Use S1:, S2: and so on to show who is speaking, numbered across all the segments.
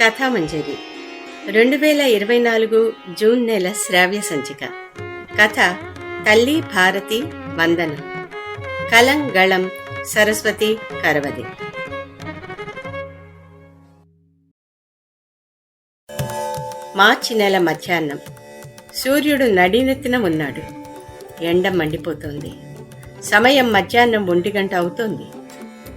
S1: కథామంజరి. రెండు వేల ఇరవై నాలుగు జూన్ నెల శ్రావ్య సంచిక. కథ తల్లి భారతి వందనం. కలం గళం సరస్వతి కరవది. మార్చి నెల మధ్యాహ్నం. సూర్యుడు నడినెత్తిన ఉన్నాడు. ఎండ మండిపోతోంది. సమయం మధ్యాహ్నం ఒంటి గంట అవుతోంది.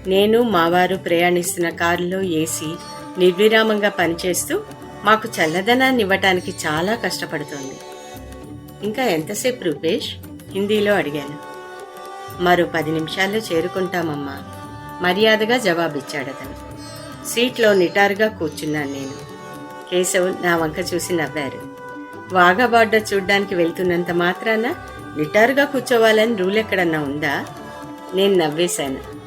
S1: నేను మావారు ప్రయాణిస్తున్న కారులో ఏసీ నిర్విరామంగా పనిచేస్తూ మాకు చల్లదనాన్ని ఇవ్వటానికి చాలా కష్టపడుతోంది. ఇంకా ఎంతసేపు రూపేష్? హిందీలో అడిగాను. మరో పది నిమిషాల్లో చేరుకుంటామమ్మా. మర్యాదగా జవాబిచ్చాడు అతను. సీట్లో నిటారుగా కూర్చున్నాను నేను. కేశవ్ నా వంక చూసి నవ్వారు. వాఘా బార్డర్ చూడ్డానికి వెళ్తున్నంత మాత్రాన నిటారుగా కూర్చోవాలని రూల్ ఎక్కడన్నా ఉందా? నేను నవ్వేశాను.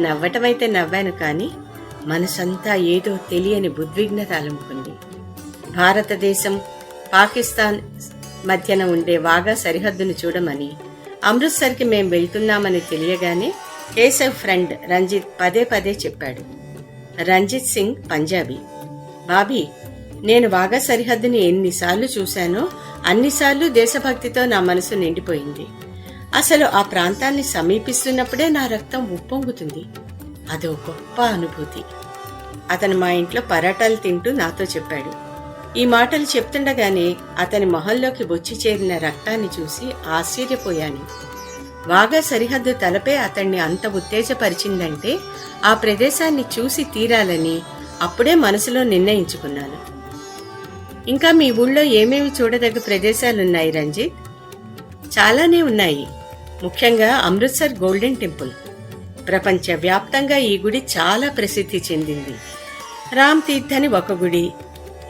S1: నవ్వటమైతే నవ్వాను కానీ మనసంతా ఏదో తెలియని ఉద్విగ్నత అలుముకుంది. భారతదేశం పాకిస్తాన్ మధ్యన ఉండే వాగా సరిహద్దును చూడమని అమృత్సర్కి మేం వెళ్తున్నామని తెలియగానే కేశవ్ ఫ్రెండ్ రంజిత్ పదే పదే చెప్పాడు. రంజిత్ సింగ్ పంజాబీ. బాబీ నేను వాగా సరిహద్దుని ఎన్నిసార్లు చూశానో అన్నిసార్లు దేశభక్తితో నా మనసు నిండిపోయింది. అసలు ఆ ప్రాంతాన్ని సమీపిస్తున్నప్పుడే నా రక్తం ఉప్పొంగుతుంది. అదో గొప్ప అనుభూతి. అతను మా ఇంట్లో పరాటాలు తింటూ నాతో చెప్పాడు. ఈ మాటలు చెప్తుండగానే అతని మొహంలోకి బొచ్చి చేరిన రక్తాన్ని చూసి ఆశ్చర్యపోయాను. వాగా సరిహద్దు తలపే అతన్ని అంత ఉత్తేజపరిచిందంటే ఆ ప్రదేశాన్ని చూసి తీరాలని అప్పుడే మనసులో నిర్ణయించుకున్నాను. ఇంకా మీ ఊళ్ళో ఏమేమి చూడదగ్గ ప్రదేశాలున్నాయి రంజిత్? చాలానే ఉన్నాయి. ముఖ్యంగా అమృత్సర్ గోల్డెన్ టెంపుల్. ప్రపంచవ్యాప్తంగా ఈ గుడి చాలా ప్రసిద్ధి చెందింది. రామ్ తీర్థ్ అని ఒక గుడి.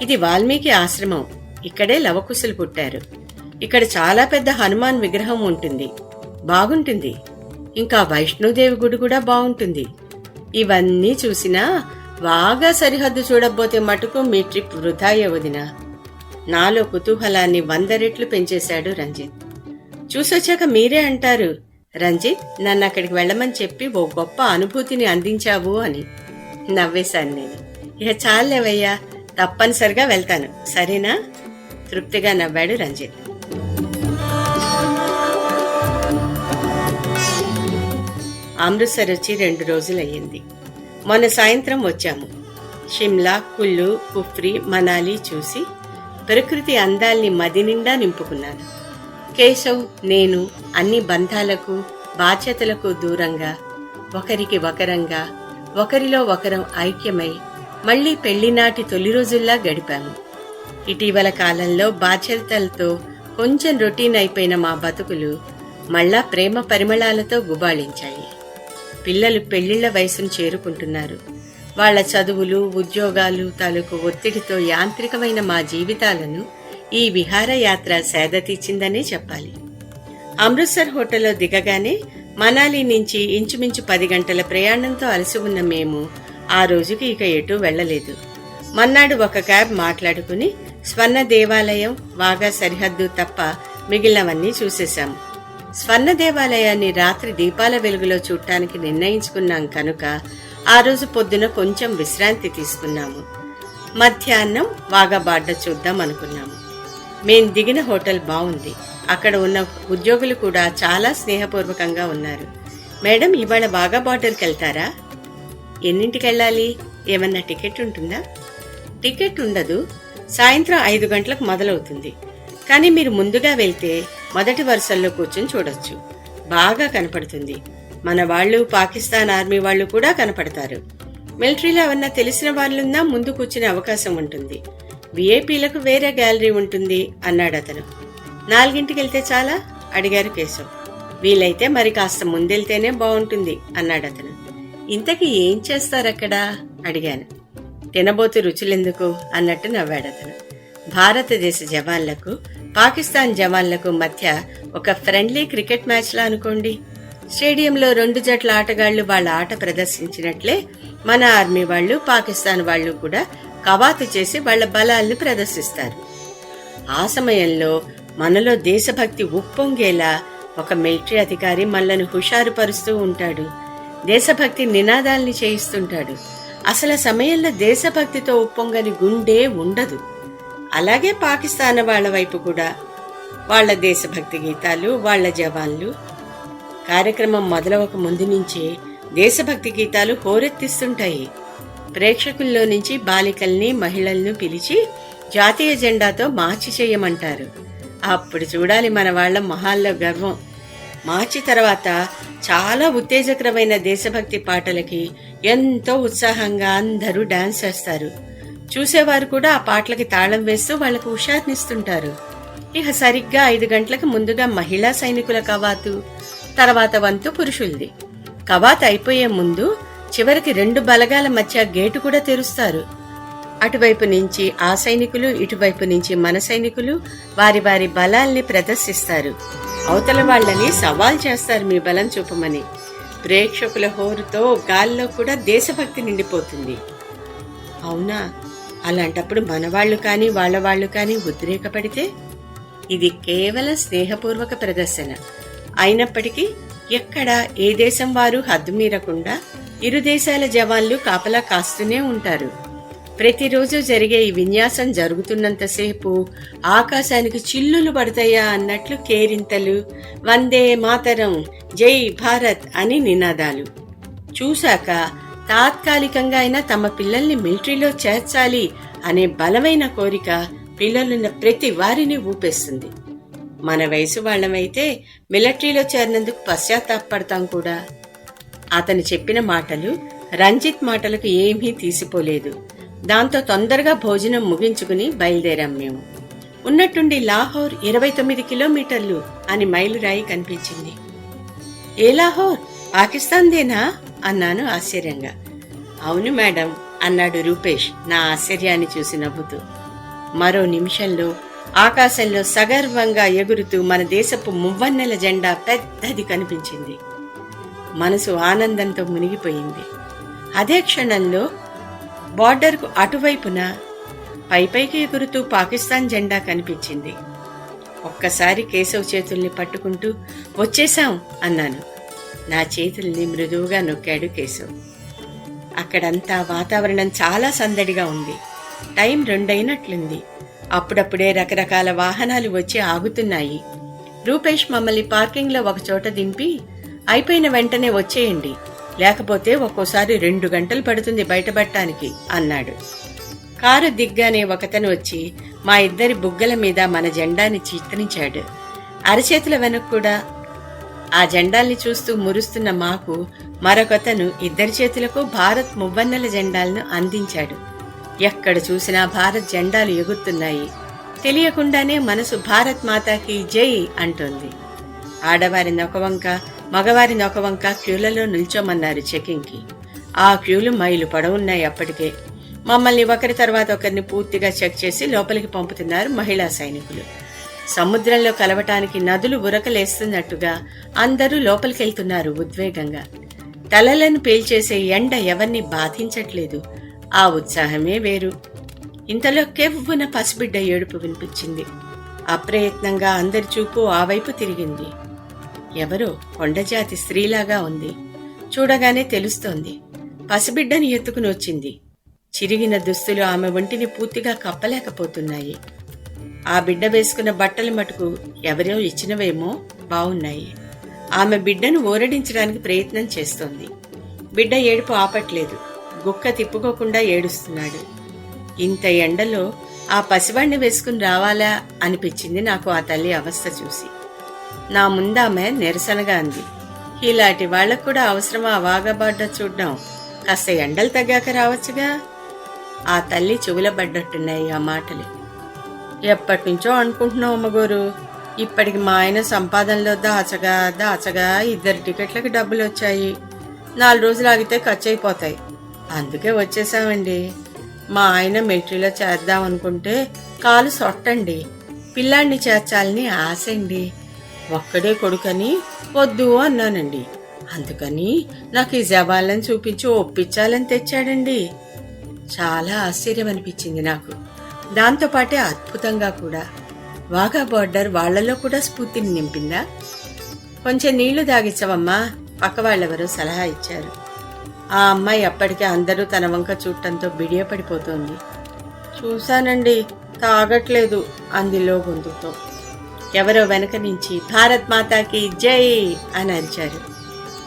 S1: ఇది వాల్మీకి ఆశ్రమం. ఇక్కడే లవకుశులు పుట్టారు. ఇక్కడ చాలా పెద్ద హనుమాన్ విగ్రహం ఉంటుంది. బాగుంటుంది. ఇంకా వైష్ణోదేవి గుడి కూడా బాగుంటుంది. ఇవన్నీ చూసినా బాగా సరిహద్దు చూడబోతే మటుకు మీ ట్రిప్ వృధాయే వదినా. నాలో కుతూహలాన్ని వంద రెట్లు పెంచేశాడు రంజిత్. చూసొచ్చాక మీరే అంటారు రంజిత్ నన్ను అక్కడికి వెళ్ళమని చెప్పి ఓ గొప్ప అనుభూతిని అందించావు అని నవ్వేశాను నేను. ఇక చాలేవయ్యా తప్పనిసరిగా వెళ్తాను. సరేనా? తృప్తిగా నవ్వాడు రంజిత్ అమృత్సర్ వచ్చి రెండు రోజులయ్యింది. మొన్న సాయంత్రం వచ్చాము. షిమ్లా కుల్లు కుఫ్రీ మనాలి చూసి ప్రకృతి అందాల్ని మది నిండా నింపుకున్నాను. కేశవ్ నేను అన్ని బంధాలకు బాధ్యతలకు దూరంగా ఒకరికి ఒకరంగా ఒకరిలో ఒకరం ఐక్యమై మళ్ళీ పెళ్ళినాటి తొలి రోజుల్లా గడిపాము. ఇటీవల కాలంలో బాధ్యతలతో కొంచెం రొటీన్ అయిపోయిన మా బతుకులు మళ్ళా ప్రేమ పరిమళాలతో గుబాళించాయి. పిల్లలు పెళ్ళిళ్ళ వయసును చేరుకుంటున్నారు. వాళ్ళ చదువులు ఉద్యోగాలు తాలూకు ఒత్తిడితో యాంత్రికమైన మా జీవితాలను ఈ విహారయాత్ర సేద తీర్చిందనే చెప్పాలి. అమృత్సర్ హోటల్లో దిగగానే మనాలి నుంచి ఇంచుమించు పది గంటల ప్రయాణంతో అలసి ఉన్న మేము ఆ రోజుకి ఇక ఎటూ వెళ్ళలేదు మన్నాడు ఒక క్యాబ్ మాట్లాడుకుని స్వర్ణ దేవాలయం వాగా సరిహద్దు తప్ప మిగిలినవన్నీ చూసేశాం. స్వర్ణ దేవాలయాన్ని రాత్రి దీపాల వెలుగులో చూడటానికి నిర్ణయించుకున్నాం కనుక ఆ రోజు పొద్దున కొంచెం విశ్రాంతి తీసుకున్నాము. మధ్యాహ్నం వాగాబాడ్డ చూద్దాం అనుకున్నాము. మేం దిగిన హోటల్ బాగుంది అక్కడ ఉన్న ఉద్యోగులు కూడా చాలా స్నేహపూర్వకంగా ఉన్నారు. మేడం ఇవాళ బాగా బార్డర్కి వెళ్తారా ఎన్నింటికి వెళ్ళాలి ఏమన్నా టికెట్ ఉంటుందా? టికెట్ ఉండదు. సాయంత్రం ఐదు గంటలకు మొదలవుతుంది. కానీ మీరు ముందుగా వెళ్తే మొదటి వరుసల్లో కూర్చొని చూడొచ్చు. బాగా కనపడుతుంది. మన వాళ్ళు పాకిస్తాన్ ఆర్మీ వాళ్ళు కూడా కనపడతారు. మిలిటరీలో ఏమన్నా తెలిసిన వాళ్ళున్నా ముందు కూర్చునే అవకాశం ఉంటుంది. విఐపీలకు వేరే గ్యాలరీ ఉంటుంది అన్నాడు అతను. నాలుగింటికి వెళ్తే చాలా? అడిగారు కేశవ్. వీలైతే మరి కాస్త ముందెళ్తేనే బాగుంటుంది అన్నాడు అతను. ఇంతకీ ఏం చేస్తారక్కడ? అడిగాను. తినబోతు రుచులెందుకు? అన్నట్టు నవ్వాడు అతను. భారతదేశ జవాన్లకు పాకిస్తాన్ జవాన్లకు మధ్య ఒక ఫ్రెండ్లీ క్రికెట్ మ్యాచ్లా అనుకోండి. స్టేడియంలో రెండు జట్ల ఆటగాళ్ళు వాళ్ళ ఆట ప్రదర్శించినట్లే మన ఆర్మీ వాళ్ళు పాకిస్తాన్ వాళ్ళు కూడా కవాతు చేసి వాళ్ళ బలాల్ని ప్రదర్శిస్తారు. ఆ సమయంలో మనలో దేశభక్తి ఉప్పొంగేలా ఒక మిలిటరీ అధికారి మనలను హుషారుపరుస్తూ ఉంటాడు. దేశభక్తి నినాదాల్ని చేయిస్తుంటాడు. అసలు సమయంలో దేశభక్తితో ఉప్పొంగని గుండె ఉండదు. అలాగే పాకిస్తాన్ వాళ్ళ వైపు కూడా వాళ్ళ దేశభక్తి గీతాలు వాళ్ళ జవాన్లు. కార్యక్రమం మొదలవక ముందు నుంచే దేశభక్తి గీతాలు హోరెత్తిస్తుంటాయి. ప్రేక్షకుల్లో నుంచి బాలికల్ని మహిళలను పిలిచి జాతీయ జెండాతో మార్చి చేయమంటారు. అప్పుడు చూడాలి మన వాళ్ళ మొహాల్లో గర్వం. మార్చి తర్వాత చాలా ఉత్తేజకరమైన దేశభక్తి పాటలకి ఎంతో ఉత్సాహంగా అందరూ డాన్స్ చేస్తారు. చూసేవారు కూడా ఆ పాటలకి తాళం వేస్తూ వాళ్ళకు హుషారునిస్తుంటారు. ఇక సరిగ్గా ఐదు గంటలకు ముందుగా మహిళా సైనికుల కవాతు తర్వాత వంతు పురుషులది. కవాతు అయిపోయే ముందు చివరికి రెండు బలగాల మధ్య గేటు కూడా తెరుస్తారు. అటువైపు నుంచి ఆ సైనికులు ఇటువైపు నుంచి మన సైనికులు వారి వారి బలాల్ని ప్రదర్శిస్తారు. అవతల వాళ్ళని సవాల్ చేస్తారు మీ బలం చూపమని. ప్రేక్షకుల హోరుతో గాల్లో కూడా దేశభక్తి నిండిపోతుంది. అవునా? అలాంటప్పుడు మనవాళ్ళు కానీ వాళ్ళ వాళ్ళు కానీ ఉద్రేకపడితే? ఇది కేవలం స్నేహపూర్వక ప్రదర్శన. అయినప్పటికీ ఎక్కడ ఏ దేశం వారు హద్దు మీరకుండా ఇరు దేశాల జవాన్లు కాపలా కాస్తూనే ఉంటారు. ప్రతిరోజు జరిగే ఈ విన్యాసం జరుగుతున్నంతసేపు ఆకాశానికి చిల్లులు పడతాయా అన్నట్లు కేరింతలు వందే మాతరం జై భారత్ అని నినాదాలు. చూశాక తాత్కాలికంగా అయినా తమ పిల్లల్ని మిలిటరీలో చేర్చాలి అనే బలమైన కోరిక పిల్లలున్న ప్రతి వారిని ఊపేస్తుంది. మన వయసు వాళ్ళమైతే మిలిటరీలో చేరినందుకు పశ్చాత్తాపడతాం కూడా. అతను చెప్పిన మాటలు రంజిత్ మాటలకు ఏమీ తీసిపోలేదు. దాంతో తొందరగా భోజనం ముగించుకుని బయలుదేరాం మేము. ఉన్నట్టుండి లాహోర్ ఇరవై తొమ్మిది కిలోమీటర్లు అని మైలురాయి కనిపించింది. ఏ లాహోర్? పాకిస్తాన్దేనా? అన్నాను ఆశ్చర్యంగా. అవును మేడం అన్నాడు రూపేష్ నా ఆశ్చర్యాన్ని చూసి నవ్వుతూ. మరో నిమిషంలో ఆకాశంలో సగర్వంగా ఎగురుతూ మన దేశపు మువ్వన్నెల జెండా పెద్దది కనిపించింది. మనసు ఆనందంతో మునిగిపోయింది. అదే క్షణంలో బార్డర్కు అటువైపున పైపైకి ఎగురుతూ పాకిస్తాన్ జెండా కనిపించింది. ఒక్కసారి కేశవ్ చేతుల్ని పట్టుకుంటూ వచ్చేశాం అన్నాను. నా చేతుల్ని మృదువుగా నొక్కాడు కేశవ్. అక్కడంతా వాతావరణం చాలా సందడిగా ఉంది. టైం రెండైనట్లుంది. అప్పుడప్పుడే రకరకాల వాహనాలు వచ్చి ఆగుతున్నాయి. రూపేష్ మమ్మల్ని పార్కింగ్లో ఒక చోట దింపి అయిపోయిన వెంటనే వచ్చేయండి. లేకపోతే ఒక్కోసారి రెండు గంటలు పడుతుంది బయటపడటానికి అన్నాడు. కారు దిగ్గానే ఒకతను వచ్చి మా ఇద్దరి బుగ్గల మీద మన జెండాని చిత్రించాడు అరచేతుల వెనక్కు కూడా ఆ జెండాల్ని చూస్తూ మురుస్తున్న మాకు మరొకతను ఇద్దరి చేతులకు భారత్ మువ్వన్నెల జెండాలను అందించాడు. ఎక్కడ చూసినా భారత్ జెండాలు ఎగురుతున్నాయి. తెలియకుండానే మనసు భారత్ మాతాకి జై అంటోంది. ఆడవారి నొకవంక మగవారి నొకవంక క్యూలలో నిల్చోమన్నారు చెకింగ్కి ఆ క్యూలు మైలు పొడవున్నాయి అప్పటికే. మమ్మల్ని ఒకరి తర్వాత ఒకరిని పూర్తిగా చెక్ చేసి లోపలికి పంపుతున్నారు మహిళా సైనికులు. సముద్రంలో కలవటానికి నదులు ఉరకలేస్తున్నట్టుగా అందరూ లోపలికెళ్తున్నారు ఉద్వేగంగా. తలలను పేల్చేసే ఎండ ఎవరిని బాధించట్లేదు. ఆ ఉత్సాహమే వేరు. ఇంతలో కెవ్వున పసిబిడ్డ ఏడుపు వినిపించింది. అప్రయత్నంగా అందరి చూపు ఆ వైపు తిరిగింది. ఎవరో కొండజాతి స్త్రీలాగా ఉంది. చూడగానే తెలుస్తోంది. పసిబిడ్డని ఎత్తుకుని వచ్చింది. చిరిగిన దుస్తులు ఆమె ఒంటిని పూర్తిగా కప్పలేకపోతున్నాయి. ఆ బిడ్డ వేసుకున్న బట్టలు మటుకు ఎవరో ఇచ్చినవేమో బావున్నాయి. ఆమె బిడ్డను ఓరడించడానికి ప్రయత్నం చేస్తోంది. బిడ్డ ఏడుపు ఆపట్లేదు. గుక్క తిప్పుకోకుండా ఏడుస్తున్నాడు. ఇంత ఎండలో ఆ పసివాణ్ణి వేసుకుని రావాలా అనిపించింది నాకు ఆ తల్లి అవస్థ చూసి. నా ముందామె నిరసనగా అంది. ఇలాంటి వాళ్ళకు కూడా అవసరమా వాగబాడ్డ చూడ్డం? కాస్త ఎండలు తగ్గాక రావచ్చుగా? ఆ తల్లి చెవులబడ్డట్టున్నాయి ఆ మాటలు. ఎప్పటి నుంచో అనుకుంటున్నావు అమ్మగోరు. ఇప్పటికి మా ఆయన సంపాదనలో దాచగా దాచగా ఇద్దరు టికెట్లకు డబ్బులు వచ్చాయి నాలుగు రోజులు ఆగితే ఖర్చు అయిపోతాయి అందుకే వచ్చేసామండి. మా ఆయన మెట్రీలో చేద్దాం అనుకుంటే కాలు సొట్టండి. పిల్లాడిని చేర్చాలని ఆశ అండి ఒక్కడే కొడుకని వద్దు అన్నానండి. అందుకని నాకు ఈ జబాలను చూపించి ఒప్పించాలని తెచ్చాడండి. చాలా ఆశ్చర్యం అనిపించింది నాకు. దాంతోపాటే అద్భుతంగా కూడా. వాగా బార్డర్ వాళ్ళలో కూడా స్ఫూర్తిని నింపిందా? కొంచెం నీళ్ళు తాగించవమ్మా పక్క వాళ్ళెవరో సలహా ఇచ్చారు. ఆ అమ్మాయి అప్పటికే అందరూ తన వంక చూడటంతో బిడియపడిపోతోంది చూశానండి తాగట్లేదు అందిలో గొంతుతో. ఎవరో వెనక నుంచి భారత్ మాతాకి జై అని అరిచారు.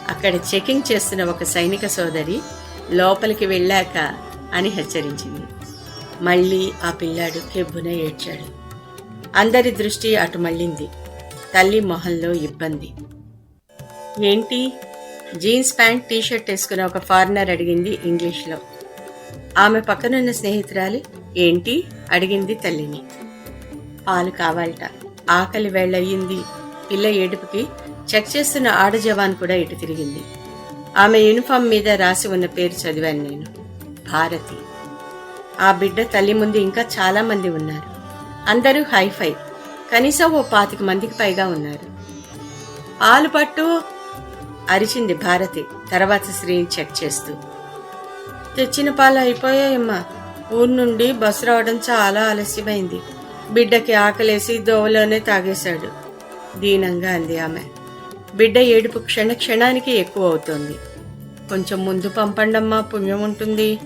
S1: అక్కడ చెకింగ్ చేస్తున్న ఒక సైనిక సోదరి లోపలికి వెళ్ళాక అని హెచ్చరించింది. మళ్ళీ ఆ పిల్లాడు కెబ్బున ఏడ్చాడు. అందరి దృష్టి అటు మళ్ళింది. తల్లి మొహంలో ఇబ్బంది. ఏంటి? జీన్స్ ప్యాంట్ టీషర్ట్ వేసుకున్న ఒక ఫారినర్ అడిగింది ఇంగ్లీష్లో. ఆమె పక్కనున్న స్నేహితురాలి ఏంటి? అడిగింది తల్లిని. పాలు కావాలట. ఆకలి వేళ్ళయ్యింది. పిల్ల ఏడుపుకి చెక్ చేస్తున్న ఆడ జవాన్ కూడా ఇటు తిరిగింది. ఆమె యూనిఫామ్ మీద రాసి ఉన్న పేరు చదివాను నేను. భారతి. ఆ బిడ్డ తల్లి ముందు ఇంకా చాలా మంది ఉన్నారు. అందరూ హైఫై. కనీసం ఓ పాతిక మందికి పైగా ఉన్నారు. పాలు పట్టు అరిచింది భారతి తర్వాత శ్రీని చెక్ చేస్తూ. తెచ్చిన పాలు అయిపోయాయమ్మా. ఊరు నుండి బస్సు రావడం చాలా ఆలస్యమైంది. బిడ్డకి ఆకలేసి దోవలోనే తాగేశాడు. దీనంగా అంది ఆమె. బిడ్డ ఏడుపు క్షణ క్షణానికి ఎక్కువ అవుతోంది. కొంచెం ముందు పంపండమ్మా పుణ్యం ఉంటుంది.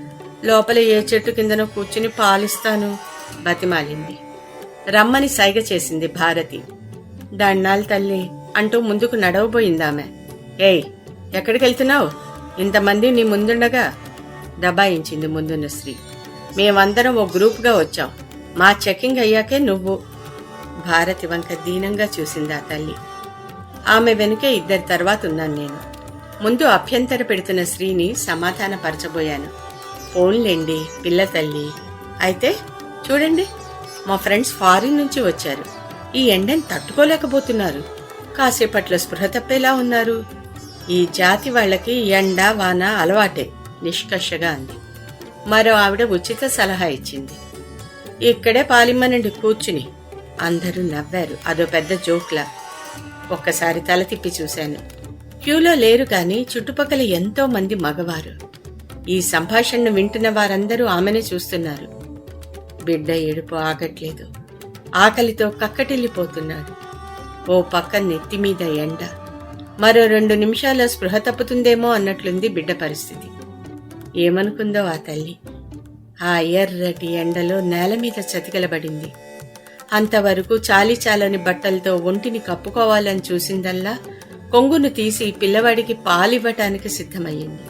S1: లోపల ఏ చెట్టు కిందనో కూర్చుని పాలిస్తాను బతిమాలింది. రమ్మని సైగ చేసింది భారతి. దండాలు తల్లి అంటూ ముందుకు నడవబోయింది ఆమె ఏయ్ ఎక్కడికి వెళ్తున్నావు ఇంతమంది నీ ముందుండగా దబాయించింది ముందున్న స్త్రీ. మేమందరం ఓ గ్రూప్గా వచ్చాం. మా చెకింగ్ అయ్యాకే నువ్వు భారతి వంక దీనంగా చూసింది ఆ తల్లి. ఆమె వెనుకే ఇద్దరి తర్వాత ఉన్నాను నేను. ముందు అభ్యంతర పెడుతున్న స్త్రీని సమాధానపరచబోయాను. ఫోన్లేండి పిల్ల తల్లి. అయితే చూడండి మా ఫ్రెండ్స్ ఫారిన్ నుంచి వచ్చారు. ఈ ఎండని తట్టుకోలేకపోతున్నారు. కాసేపట్లో స్పృహ తప్పేలా ఉన్నారు. ఈ జాతి వాళ్ళకి ఎండ వాన అలవాటే నిష్కర్షగా అంది. మరో ఆవిడ ఉచిత సలహా ఇచ్చింది. ఇక్కడే పాలిమ్మనండి కూర్చుని. అందరూ నవ్వారు. అదో పెద్ద జోక్లా. ఒక్కసారి తల తిప్పి చూశాను. క్యూలో లేరు కానీ చుట్టుపక్కల ఎంతో మంది మగవారు. ఈ సంభాషణను వింటున్న వారందరూ ఆమెనే చూస్తున్నారు. బిడ్డ ఏడుపు ఆగట్లేదు. ఆకలితో కక్కటిల్లిపోతున్నాడు. ఓ పక్క నెత్తిమీద ఎండ మరో రెండు నిమిషాల స్పృహ తప్పుతుందేమో అన్నట్లుంది బిడ్డ పరిస్థితి. ఏమనుకుందో ఆ తల్లి. ఆ ఎర్రటి ఎండలో నేల మీద చతికలబడింది. అంతవరకు చాలి చాలని బట్టలతో ఒంటిని కప్పుకోవాలని చూసిందల్లా కొంగును తీసి పిల్లవాడికి పాలివ్వటానికి సిద్ధమయ్యింది.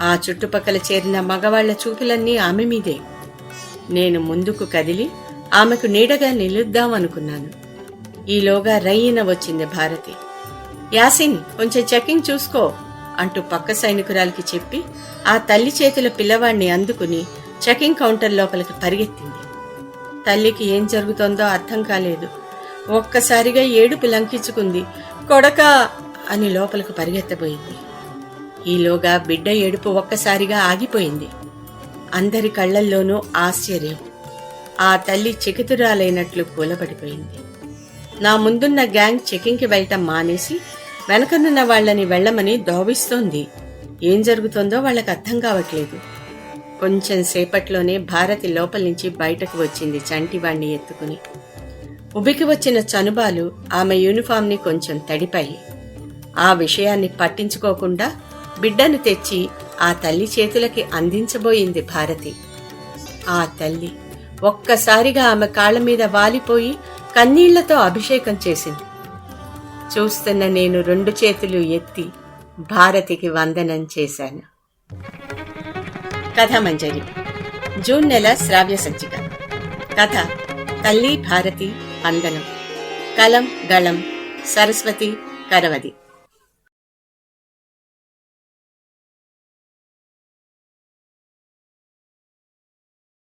S1: ఆ చుట్టుపక్కల చేరిన మగవాళ్ళ చూపులన్నీ ఆమె మీదే. నేను ముందుకు కదిలి ఆమెకు నీడగా నిలుద్దామనుకున్నాను. ఈలోగా రయ్యన వచ్చింది భారతి. యాసిన్ కొంచెం చెకింగ్ చూసుకో అంటూ పక్క సైనికురాలికి చెప్పి ఆ తల్లి చేతుల పిల్లవాణ్ణి అందుకుని చెకింగ్ కౌంటర్ లోపలికి పరిగెత్తింది. తల్లికి ఏం జరుగుతోందో అర్థం కాలేదు. ఒక్కసారిగా ఏడుపు లంకించుకుంది. కొడక! అని లోపలికి పరిగెత్తబోయింది. ఈలోగా బిడ్డ ఏడుపు ఒక్కసారిగా ఆగిపోయింది. అందరి కళ్ళల్లోనూ ఆశ్చర్యం. ఆ తల్లి చికితురాలైనట్లు కూలబడిపోయింది. నా ముందున్న గ్యాంగ్ చెకింగ్కి వెళ్ళటం మానేసి వెనకనున్న వాళ్ళని వెళ్ళమని దోవిస్తోంది. ఏం జరుగుతోందో వాళ్ళకి అర్థం కావట్లేదు. కొంచెం సేపట్లోనే భారతి లోపల నుంచి బయటకు వచ్చింది చంటివాణ్ణి ఎత్తుకుని. ఉబికి వచ్చిన చనుబాలు ఆమె యూనిఫామ్ని కొంచెం తడిపాయి. ఆ విషయాన్ని పట్టించుకోకుండా బిడ్డను తెచ్చి ఆ తల్లి చేతులకి అందించబోయింది భారతి. ఆ తల్లి ఒక్కసారిగా ఆమె కాళ్ళ మీద వాలిపోయి కన్నీళ్ళతో అభిషేకం చేసింది. చూస్తున్న నేను రెండు చేతులు ఎత్తి భారతికి వందనం చేశాను. కథమంజరి జూన్ నెల శ్రావ్య సంచిక. కథ తల్లి భారతి వందనం కలం గళం సరస్వతి కరవది.